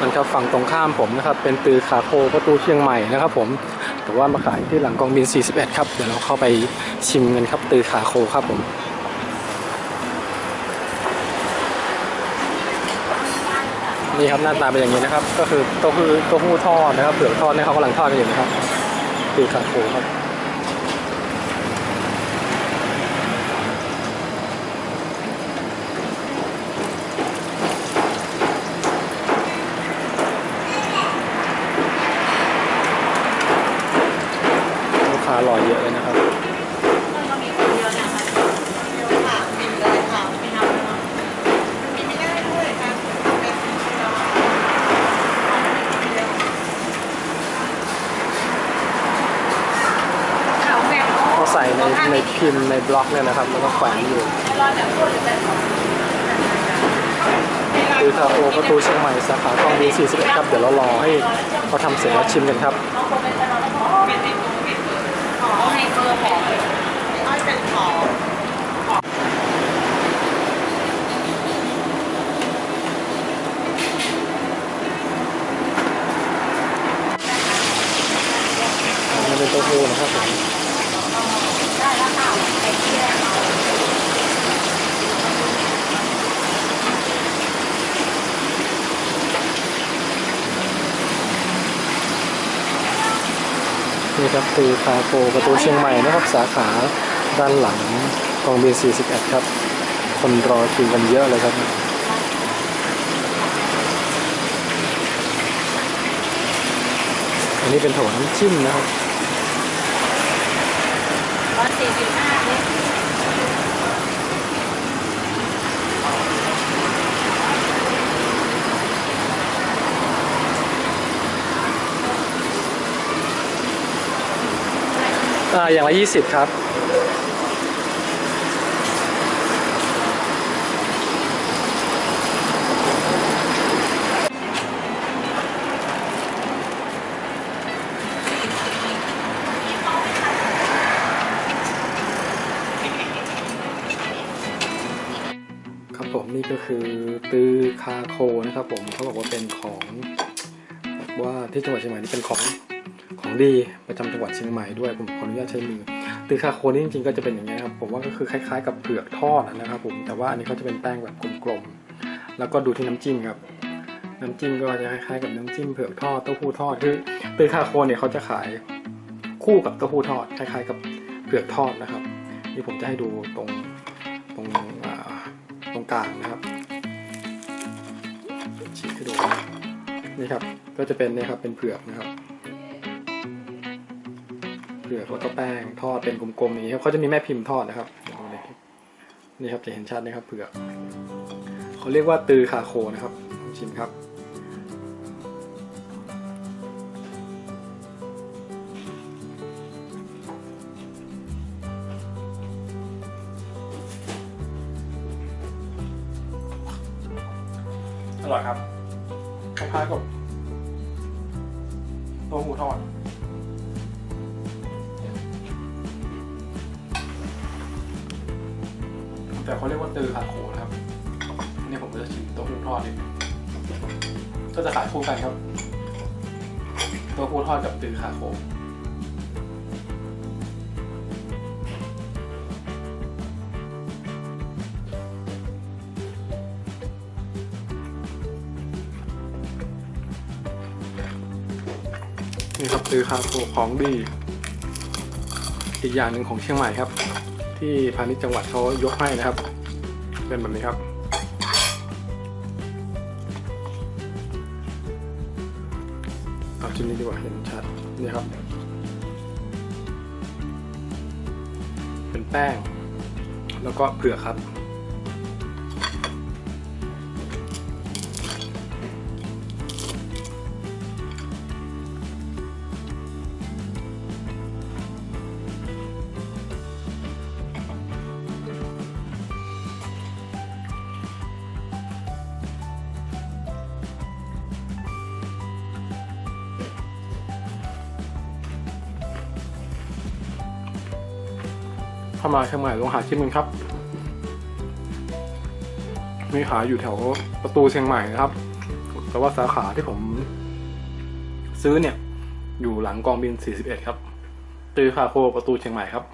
มันครับฝั่งตรงข้ามผมนะครับเป็นตือขาโคประตูเชียงใหม่นะครับ ผมแต่ว่ามาขายที่หลังกองบิน 41 ครับ เดี๋ยวเราเข้าไปชิมกันครับตือขาโคครับผมนี่ครับหน้าตาเป็นอย่างนี้นะครับ ก็คือเต้าหู้เต้าหู้ทอดนะครับเผือกทอดเนี่ยเขากำลังทอดกันอยู่นะครับตือขาโคครับ ค้ารอเยอะเลยนะครับก็มีคนเดียวนะคะเดียวค่ะกินเลยค่ะไม่นับเลยเนาะมีไม่ได้ด้วยค่ะเป็นเดียวเขาแบ่งเขาใส่ในในพิมพ์ในบล็อกเนี่ยนะครับ แล้วก็แขวนอยู่ร้อยแบบพูดหรือแบบคือคาโอประตูเชียงใหม่สาขาคลองบี41 ครับ เดี๋ยวเรารอให้เขาทำเสร็จแล้วชิมกันครับ บางคนเป็นตลอดแล้วก็เป็นในตัวเป็นขอให้เบอร์ของไม่เป็นของ อันนี้เป็นเต้าหู้ นี่ครับคือคาโฟประตูเชียงใหม่นะครับสาขาด้านหลังกองบิน41ครับ คนรอคิวกันเยอะเลยครับอันนี้เป็นโถน้ำจิ้มนะครับ ร้อยสี่สิบห้าเนี่ยอ่าอย่างละ20ครับ ครับผมนี่ก็คือตือคาโคนะครับผมเขาบอกว่าเป็นของว่าที่จังหวัดเชียงใหม่นี่เป็นของของดีประจำจังหวัดเชียงใหม่ด้วยผมขออนุญาตใช้มือตือคาโคนี่จริงๆก็จะเป็นอย่างนี้ครับผมว่าก็คือคล้ายๆ กับเผือกทอดนะครับผมแต่ว่าอันนี้เขาจะเป็นแป้งแบบกลมๆแล้วก็ดูที่น้ำจิ้มครับ น้ำจิ้มก็จะคล้ายๆกับน้ำจิ้มเผือกทอดเต้าหู้ทอดคือตือคาโคเนี่ยเขาจะขายคู่กับเต้าหู้ทอดคล้ายๆ กับเผือกทอดนะครับ นี่ผมจะให้ดูตรง รงกลางนะครับฉีกให้ดูนี่ครับก็จะเป็นนี่ครับเป็นเผือกนะครับเผือกแล้วก็แป้งทอดเป็นกลมๆอย่างนี้ครับเขาจะมีแม่พิมพ์ทอดนะครับนี่ครับจะเห็นชัดนะครับเผือกเขาเรียกว่าตือคาโคนะครับลองชิมครับ ร่อยครับคล้ายๆกับต้าหู้ทอดแต่เขาเรียกว่าตือขาโขนะครับนี่ผมก็จะชิมต้าหู้ทอดนิก็จะขายคู่กันครับต้าหู้ทอดกับตือขาโข นี่ครับตือขาโขของดี อีกอย่างหนึ่งของเชียงใหม่ครับ ที่พาณิชย์จังหวัดเขายกให้นะครับ เป็นแบบนี้ครับ เอาชิ้นนี้ดีกว่าเห็นชัดนี่ครับ เป็นแป้ง แล้วก็เผือกครับ เข้ามาเชียงใหม่ลองหาชิมกันครับ มีขายอยู่แถวประตูเชียงใหม่นะครับ แต่ว่าสาขาที่ผมซื้อเนี่ย อยู่หลังกองบิน 41 ครับตือคาโคประตูเชียงใหม่ครับ